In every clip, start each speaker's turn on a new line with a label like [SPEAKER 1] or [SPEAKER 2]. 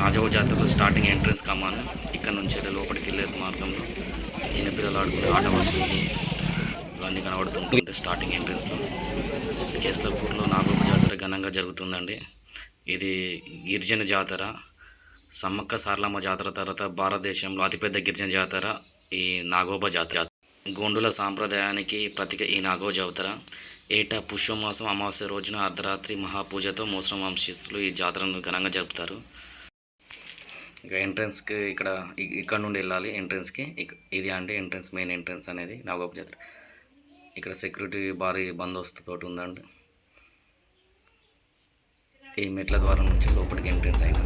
[SPEAKER 1] రాజవ జాతరలో starting entrance కమాను ఇక్కడ నుంచి వెళ్ళి లోపలికి వెళ్ళే మార్గంలో చిన్నపిల్లలు ఆడుకునే ఆట వస్తుంది. ఇవన్నీ కనబడుతుంటుంది స్టార్టింగ్ ఎంట్రన్స్లో కేసులపూర్లో నాగోపు జాతర ఘనంగా జరుగుతుందండి. ఇది గిరిజన జాతర. సమ్మక్క సారలమ్మ జాతర తర్వాత భారతదేశంలో అతిపెద్ద గిరిజన జాతర ఈ నాగోబ జాతర. గోండుల సాంప్రదాయానికి ప్రతీక ఈ నాగో జాతర. ఏటా పుష్యమాసం అమావాస్య రోజున అర్ధరాత్రి మహాపూజతో మోసం వంశీస్తులు ఈ జాతరను ఘనంగా జరుపుతారు. ఇక ఎంట్రన్స్కి ఇక్కడ ఇక్కడ నుండి వెళ్ళాలి ఎంట్రన్స్కి. ఇది అంటే ఎంట్రన్స్ మెయిన్ ఎంట్రన్స్ అనేది నాగోప జాతర. ఇక్కడ సెక్యూరిటీ భారీ బందోబస్తు తోటి ఉందండి. ఈ మెట్ల ద్వారా నుంచి లోపలికి ఎంట్రన్స్ అయినా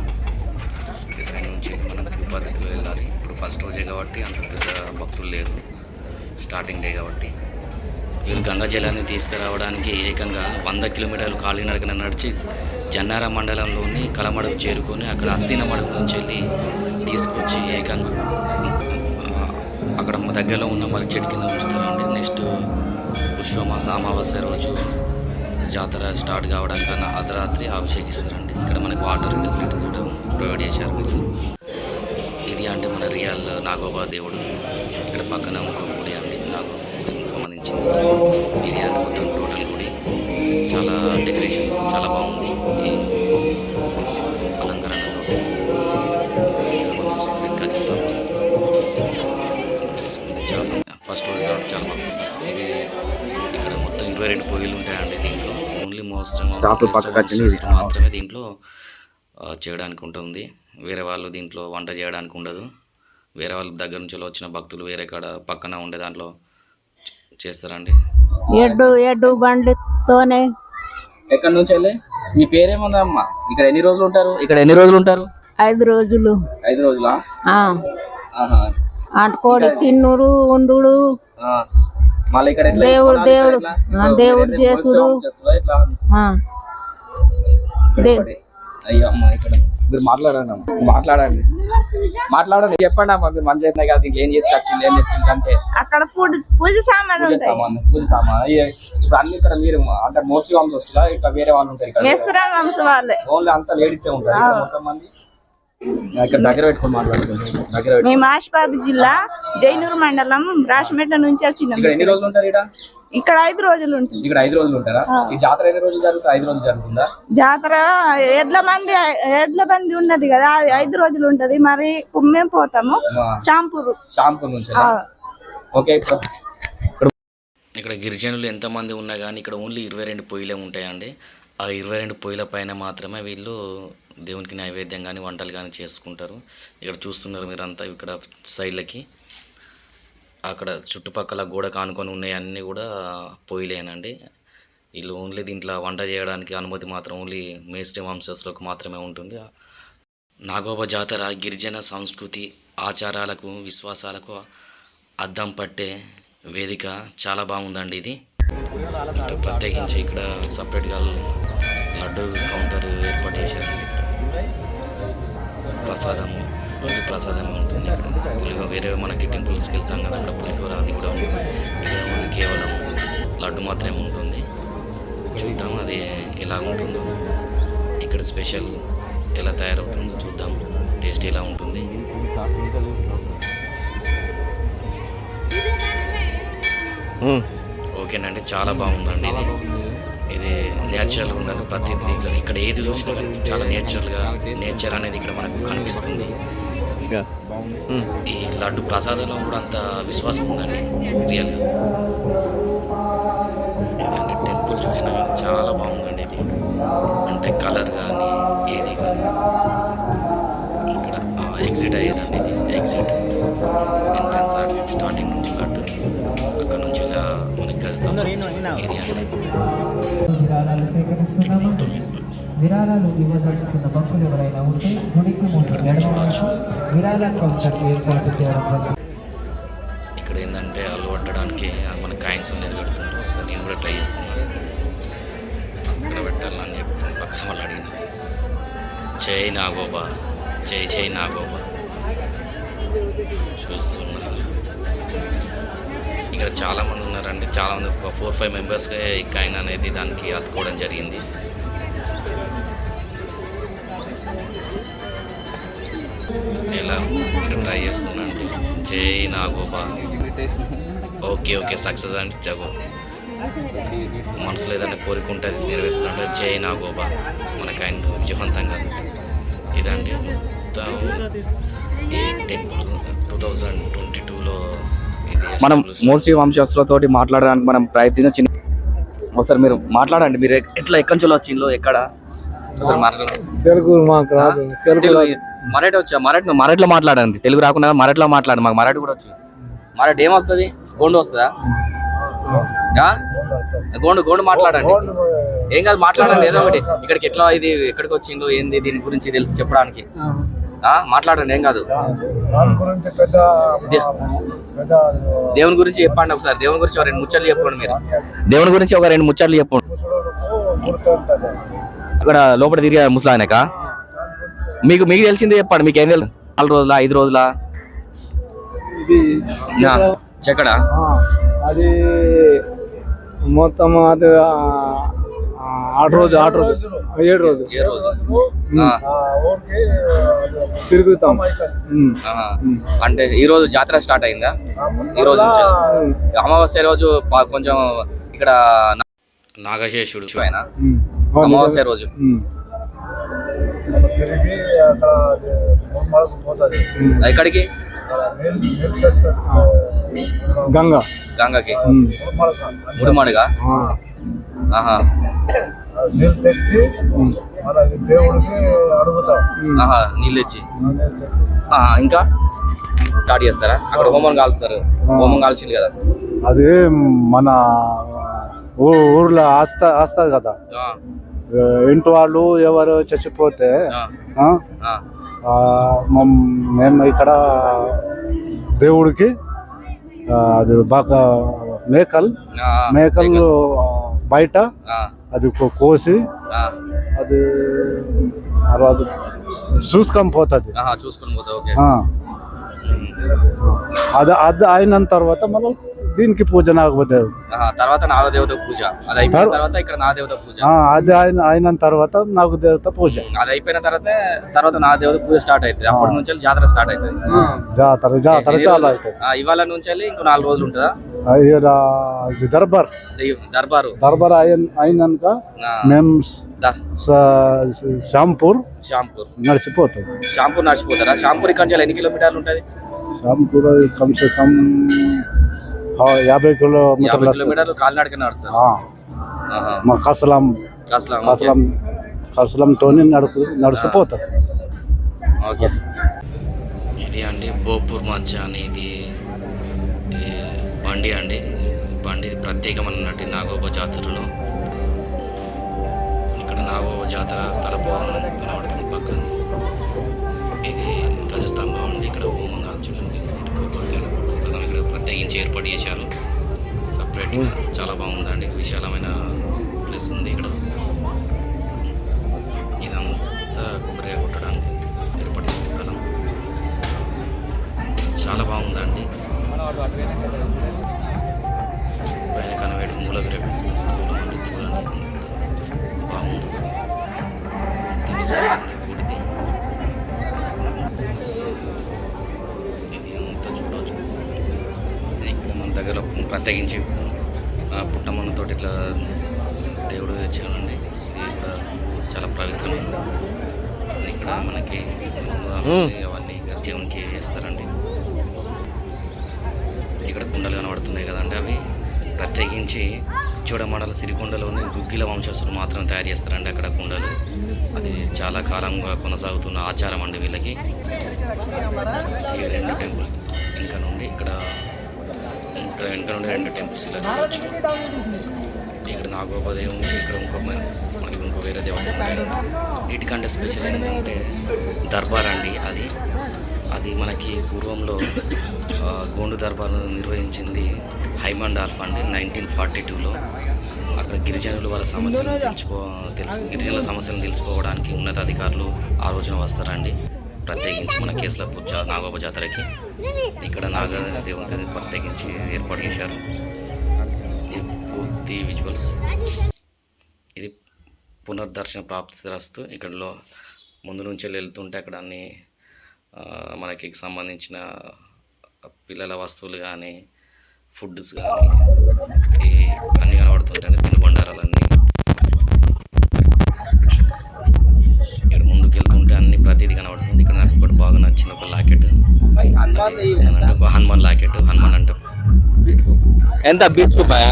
[SPEAKER 1] సైడ్ నుంచి మనం పద్ధతిలో వెళ్ళాలి. ఇప్పుడు ఫస్ట్ రోజే కాబట్టి అంత పెద్ద భక్తులు లేరు. స్టార్టింగ్ డే కాబట్టి. వీళ్ళు గంగా జలాన్ని తీసుకురావడానికి ఏకంగా వంద కిలోమీటర్లు కాలినడకన నడిచి జన్నార మండలంలోని కలమడకు చేరుకొని అక్కడ అస్థిన మడుగు నుంచి వెళ్ళి తీసుకొచ్చి ఏకంగా అక్కడ దగ్గరలో ఉన్న మరి చెట్టు కింద ఉంచుతారండి నెక్స్ట్ పుష్పమాస అమావాస్య రోజు జాతర స్టార్ట్ కావడానికి అన్న అర్ధరాత్రి అభిషేకిస్తారండి. ఇక్కడ మనకి వాటర్ ఫెసిలిటీస్ కూడా ప్రొవైడ్ చేశారు ఇది అంటే మన రియల్ నాగోబా దేవుడు. ఇక్కడ పక్కన ఒక గుడి అండి నాగోబా సంబంధించింది. ఇది
[SPEAKER 2] స్టాఫ్ పక్కకు వచ్చింది ఇది.
[SPEAKER 1] మాత్రమే దీంట్లో చేయడానికి ఉంటుంది. వేరే వాళ్ళు దీంట్లో వంట చేయడానికి ఉండదు. వేరే వాళ్ళ దగ్గర నుంచి వచ్చిన భక్తులు వేరే కాడ పక్కన ఉండే దాంట్లో చేస్తారండి.
[SPEAKER 3] ఎడ్డు ఎడ్డు బండితోనే.
[SPEAKER 2] ఎక్కడి నుంచి వెళ్ళి? మీ పేరేముందా అమ్మ? ఇక్కడ ఎన్ని రోజులు ఉంటారు? ఇక్కడ ఎన్ని రోజులు ఉంటారు?
[SPEAKER 3] ఐదు రోజులు.
[SPEAKER 2] ఐదు రోజులా?
[SPEAKER 3] ఆ.
[SPEAKER 2] ఆహా.
[SPEAKER 3] తిన్నుడు ఉండుడు.
[SPEAKER 2] ఆ. మళ్ళీ ఇక్కడ
[SPEAKER 3] దేవుడు దేవుడు. చేసుడు.
[SPEAKER 2] ఇక్కడ
[SPEAKER 3] దే-
[SPEAKER 2] పడి. అయ్యో అమ్మ ఇక్కడ. మీరు మాట్లాడండి మాట్లాడండి. మాట్లాడండి. చెప్పండి అమ్మ మీరు మంచి చేసినా కదా ఇంకేం చేసుకొచ్చింది ఏం తెచ్చింది అంటే?
[SPEAKER 3] అక్కడ పూజ
[SPEAKER 2] సామాన్ పూజ సామాన్ ఇప్పుడు అన్ని ఇక్కడ మీరు అంటే మోస్ట్లీ వాళ్ళు వస్తుందా ఇక్కడ వేరే వాళ్ళు ఉంటారు ఇక్కడ?
[SPEAKER 3] వంశ
[SPEAKER 2] ఓన్లీ అంతా లేడీసే ఉంటారు మొత్తం మంది?
[SPEAKER 3] మేము ఆసిఫాబాద్ జిల్లా జైనూరు మండలం రాష్ట్రమెట్ల నుంచి వచ్చినాం.
[SPEAKER 2] ఇక్కడ ఎన్ని రోజులు ఉంటారు ఇక్కడ?
[SPEAKER 3] ఇక్కడ ఐదు రోజులు ఉంటుంది.
[SPEAKER 2] ఇక్కడ ఐదు రోజులు ఉంటారా? ఈ జాతర ఎన్ని రోజులు జరుగుతుంది ఐదు రోజులు జరుగుతుందా?
[SPEAKER 3] జాతర ఎడ్ల మంది ఎడ్ల బండి ఉన్నది కదా అది ఐదు రోజులు ఉంటది. మరి మేము పోతాము. చాంపూరు.
[SPEAKER 2] షాంపూర్ నుంచి
[SPEAKER 3] ఆ,
[SPEAKER 2] ఓకే
[SPEAKER 1] ఇక్కడ గిరిజనులు ఎంతమంది ఉన్నా కానీ ఇక్కడ ఓన్లీ ఇరవై రెండు పొయ్యిలే ఉంటాయండి. ఆ ఇరవై రెండు పొయ్యిల పైన మాత్రమే వీళ్ళు దేవునికి నైవేద్యం కానీ వంటలు కానీ చేసుకుంటారు. ఇక్కడ చూస్తున్నారు మీరంతా ఇక్కడ సైడ్లకి. అక్కడ చుట్టుపక్కల గోడ కానుకొని ఉన్నాయి అన్నీ కూడా పొయ్యిలేనండి. వీళ్ళు ఓన్లీ దీంట్లో వంట చేయడానికి అనుమతి మాత్రం ఓన్లీ మేస్టి వంశస్థులకు మాత్రమే ఉంటుంది. నాగోబ జాతర గిరిజన సంస్కృతి ఆచారాలకు విశ్వాసాలకు అద్దం పట్టే వేదిక చాలా బాగుందండి ఇది. ప్రత్యేకించి ఇక్కడ సపరేట్గా లడ్డు కౌంటర్ ఏర్పాటు చేశారండి ప్రసాదము ఓన్లీ ప్రసాదం ఉంటుంది. ఇక్కడ పులిహోర వేరే మనకి టెంపుల్స్కి వెళ్తాం కదా అక్కడ పులిహోర అది కూడా ఉంటుంది. ఇక్కడ ఓన్లీ కేవలం లడ్డు మాత్రమే ఉంటుంది. చూద్దాం అది ఎలా ఉంటుందో. ఇక్కడ స్పెషల్ ఎలా తయారవుతుందో చూద్దాం. టేస్ట్ ఎలా ఉంటుంది. ఓకేనండి చాలా బాగుందండి ఇది. ఇది నేచురల్గా ఉన్నది ప్రతి దీంట్లో ఇక్కడ ఏది చూసినా కానీ చాలా నేచురల్గా నేచర్ అనేది ఇక్కడ మనకు కనిపిస్తుంది. ఈ లడ్డు ప్రసాదంలో కూడా అంత విశ్వాసం ఉందండి రియల్గా ఇదండి టెంపుల్ చూసినా కానీ చాలా బాగుందండి ఇది. అంటే కలర్ కానీ ఏది కానీ. ఇక్కడ ఎగ్జిట్ అయ్యేదండి ఇది ఎగ్జిట్ ఎంట్రన్స్ స్టార్టింగ్ నుంచి లడ్డు. అక్కడ నుంచి ఇలా మనకి గజతాం ఇది అండి విరాళాలు మొత్తం
[SPEAKER 4] విరాళాలు ఇవ్వదలుచుకున్న భక్తులు ఎవరైనా ఉంటే గుడికి ముందు ఎడమ విరాళ కౌంటర్ ఏర్పాటు చేయడం
[SPEAKER 1] ఇక్కడ ఏంటంటే అల్లు పట్టడానికి మన కాయిన్స్ అనేది పెడుతున్నారు ఒకసారి నేను కూడా ట్రై చేస్తున్నాను ఇక్కడ పెట్టాలని చెప్తాను పక్కన వాళ్ళు అడిగిన. జై నాగోబా. జై జై నాగోబా. చూస్తున్నా. ఇక్కడ చాలామంది ఉన్నారండి. చాలామంది ఒక ఫోర్ ఫైవ్ మెంబర్స్గా ఈ కాయిన్ అనేది దానికి అతుకోవడం జరిగింది. ఎలా? ఇక్కడ ట్రై చేస్తున్నా అంటే జై నాగోబా. Okay okay. సక్సెస్ అండి జగో. మనసులో ఏదైనా కోరిక ఉంటుంది నెరవేరుస్తుంటే జై నాగోబా. మనకి ఆయన విజయవంతంగా ఇదండి. మొత్తం ఈ టెంపుల్ టూ థౌజండ్ ట్వంటీ టూలో
[SPEAKER 2] మనం మోస్ట్లీ వంశస్థులతోటి మాట్లాడడానికి మనం ప్రయత్నించిన చిన్న ఒకసారి మీరు మాట్లాడండి. మీరు ఎట్లా ఎక్కడి నుంచి వచ్చిందో ఎక్కడ?
[SPEAKER 5] తెలుగు.
[SPEAKER 2] మరాఠీ వచ్చా? మరాఠీ మరాఠీలో మాట్లాడండి. తెలుగు రాకుండా మరాఠీలో మాట్లాడు. మాకు మరాఠీ కూడా వచ్చు. మరాఠీ ఏమొస్తుంది? గోండు వస్తుందా? గోండు గోండు మాట్లాడండి. ఏం కాదు మాట్లాడండి. ఏదో ఒకటి. ఇక్కడికి ఎట్లా ఇది ఎక్కడికి వచ్చిందో ఏంది దీని గురించి తెలుసు చెప్పడానికి? మాట్లాడండి ఏం కాదు. దేవుని గురించి చెప్పండి ఒకసారి. దేవుని గురించి ఒక రెండు ముచ్చట్లు చెప్పండి మీరు. దేవుని గురించి ఒక రెండు ముచ్చట్లు చెప్పండి అక్కడ లోపల తిరిగే ముసలాయనక? మీకు మీకు తెలిసిందే చెప్పండి. మీకు ఏం తెలుసు నాలుగు రోజుల ఐదు రోజుల?
[SPEAKER 5] ఇది
[SPEAKER 2] చెక్కడ?
[SPEAKER 5] ఆ, అది మొత్తం అది ఆరు రోజు ఆరు రోజు. ఏడు రోజు.
[SPEAKER 2] ఏ రోజు? ఆ,
[SPEAKER 5] ఊరికి తిరుగుతాం.
[SPEAKER 2] ఆహా. అంటే ఈ రోజు జాతర స్టార్ట్ అయిందా? ఈ రోజు నుంచి. అమావాస్య రోజు పా- కొంచెం ఇక్కడ నా-
[SPEAKER 1] నాగశేషుడు.
[SPEAKER 2] ఆయన
[SPEAKER 5] ఉమ్.
[SPEAKER 2] అమావాస్య రోజు.
[SPEAKER 5] ఉమ్. తిరిగి అక్కడ అది మూడు పోతుంది.
[SPEAKER 2] ఎక్కడికి?
[SPEAKER 5] గంగా.
[SPEAKER 2] గంగకి.
[SPEAKER 5] ఉమ్.
[SPEAKER 2] ముడిమడిగా
[SPEAKER 5] ఆ. నీళ్ళు తెచ్చి మన దేవుడికి అడుగుతాం.
[SPEAKER 2] నీళ్ళు తెచ్చి. ఇంకా? స్టార్ట్ చేస్తారా? అక్కడ హోమం కాల్స్తారు. హోమం కాల్చింది కదా.
[SPEAKER 5] అది మన ఊర్లో ఆస్తా ఆస్తుంది కదా. ఇంటి వాళ్ళు ఎవరు చచ్చిపోతే మమ్- ఇక్కడ దేవుడికి అది బాగా మేకలు మేకలు. బయట అది కోసి అది రోజు చూసుకొని పోతుంది.
[SPEAKER 2] చూసుకొని.
[SPEAKER 5] అది అది అయిన తర్వాత మనం దీనికి పూజ
[SPEAKER 2] ఆహా, తర్వాత నాగదేవత పూజ. అది అయిపోయిన తర్వాత ఇక్కడ నాగదేవత పూజ.
[SPEAKER 5] అది అయిన అయిన తర్వాత నాకు దేవత పూజ
[SPEAKER 2] అది అయిపోయిన తర్వాత తర్వాత నాగదేవత పూజ స్టార్ట్ అవుతుంది అప్పటి నుంచి జాతర స్టార్ట్ అవుతుంది
[SPEAKER 5] జాతర జాతర చాలా? అవుతుంది
[SPEAKER 2] ఆ, ఇవాళ నుంచి వెళ్ళి ఇంకో నాలుగు రోజులు ఉంటుందా?
[SPEAKER 5] దర్బార్.
[SPEAKER 2] దర్బారు.
[SPEAKER 5] దర్బార్ అయిన అయినాక మేము
[SPEAKER 2] ద-
[SPEAKER 5] స- షాంపూర్
[SPEAKER 2] షాంపూర్
[SPEAKER 5] నడిచిపోతాం.
[SPEAKER 2] షాంపూర్ నడిచిపోతారా? షాంపూర్ ఇక్కడ నుంచి ఎన్ని కిలోమీటర్లు ఉంటుంది?
[SPEAKER 5] కమ్సే కమ్ ఆ, యాభై
[SPEAKER 2] యాభై
[SPEAKER 5] కిలోమీటర్లు
[SPEAKER 2] కిలోమీటర్లు కాలినడక నడుస్తారు
[SPEAKER 5] ఆ,
[SPEAKER 2] ఆహా.
[SPEAKER 5] మా కసలం
[SPEAKER 2] కసలం.
[SPEAKER 5] కసలం కసలంతో నడుపు నడిచిపోతాం
[SPEAKER 2] ఓకే.
[SPEAKER 1] ఇది అండి బోపూర్ మధ్య అని ఇది ఈ బండి అండి. బండి ప్రత్యేకమైనటువంటి నాగోబ జాతరలో. ఇక్కడ నాగోబ జాతర స్థల కనబడుతుంది పక్కన. ఇది ధ్వజస్తంభం అండి ఇక్కడ హోమం ప్రత్యేకించి ఏర్పాటు చేశారు. సపరేట్గా చాలా బాగుందండి. విశాలమైన ప్లేస్ ఉంది ఇక్కడ. ఇదంతా కొబ్బరికాయ కొట్టడానికి ఏర్పాటు చేసిన స్థలం. చాలా బాగుందండి. పైన కనవేటి మూలకు రేపిస్తుంది స్థూలం అండి చూడండి బాగుంది. పూర్తి ప్రత్యేకించి ఆ, పుట్టమన్నతోటి ఇట్లా దేవుడు తెచ్చానండి ఇది కూడా చాలా పవిత్రమైన ఇక్కడ మనకి అవన్నీ దేవునికి వేస్తారండి. ఇక్కడ కుండలు కనబడుతున్నాయి కదండి అవి. ప్రత్యేకించి చూడమండల సిరికొండలోని గుగ్గిల వంశస్థులు మాత్రం తయారు చేస్తారండి అక్కడ కుండలు. అది చాలా కాలంగా కొనసాగుతున్న ఆచారం అండి వీళ్ళకి. ఈ రెండు టెంపుల్ ఇంకా నుండి ఇక్కడ ఇక్కడ వెనక నుండి రెండు టెంపుల్స్ ఇలా చూడవచ్చు ఇక్కడ నాగోపదేవం ఇక్కడ ఇంకో మరి ఇంకో వేరే దేవత ఉంటాయి వీటికంటే స్పెషల్ ఏంటంటే దర్బార్ అండి అది. అది మనకి పూర్వంలో గోండు దర్బార్ నిర్వహించింది హైమండ్ ఆల్ఫ్ అండి నైన్టీన్ ఫార్టీ టూలో. అక్కడ గిరిజనులు వాళ్ళ సమస్యలను తెలుసుకో తెలుసు గిరిజనుల సమస్యలను తెలుసుకోవడానికి ఉన్నతాధికారులు ఆ రోజున వస్తారండి. ప్రత్యేకించి మన కేసులపూర్ పూజ నాగోబ జాతరకి ఇక్కడ నాగ దేవుని ప్రత్యేకించి ఏర్పాటు చేశారు. పూర్తి విజువల్స్. ఇది పునర్దర్శన ప్రాప్తి రస్తు. ఇక్కడలో ముందు నుంచి వెళ్తుంటే అక్కడ అన్ని ఆ, మనకి సంబంధించిన పిల్లల వస్తువులు కానీ ఫుడ్స్ కానీ అన్నీ కనబడుతుంటాయి. తినుబండ హనుమాన్ లాకెట్ హనుమాన్ అంటే
[SPEAKER 2] ఎంత బీస్ రూపాయ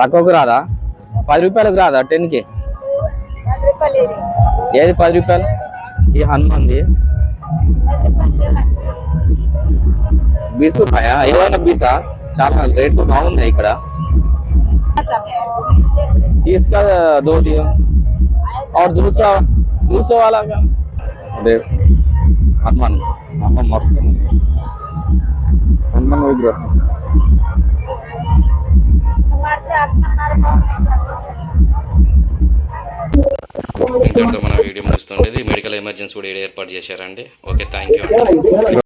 [SPEAKER 2] తక్కువకు రాదా? పది రూపాయలకు రాదా టెన్కి? ఏది పది రూపాయలు? ఈ హనుమాన్ది. బీస్ రూపాయ ఏమైనా బీసా చాలా రేట్లు బాగున్నాయి ఇక్కడ. తీసుకోదు और दूसरा दूसरा वाला का देख हनुमान हनुमान मस्त है। हनुमान विग्रह
[SPEAKER 1] ఇంతటితో మన వీడియో ముగుస్తుండేది మెడికల్ ఎమర్జెన్సీ కూడా ఈడ ఏర్పాటు చేశారండి ఓకే థ్యాంక్ యూ అండి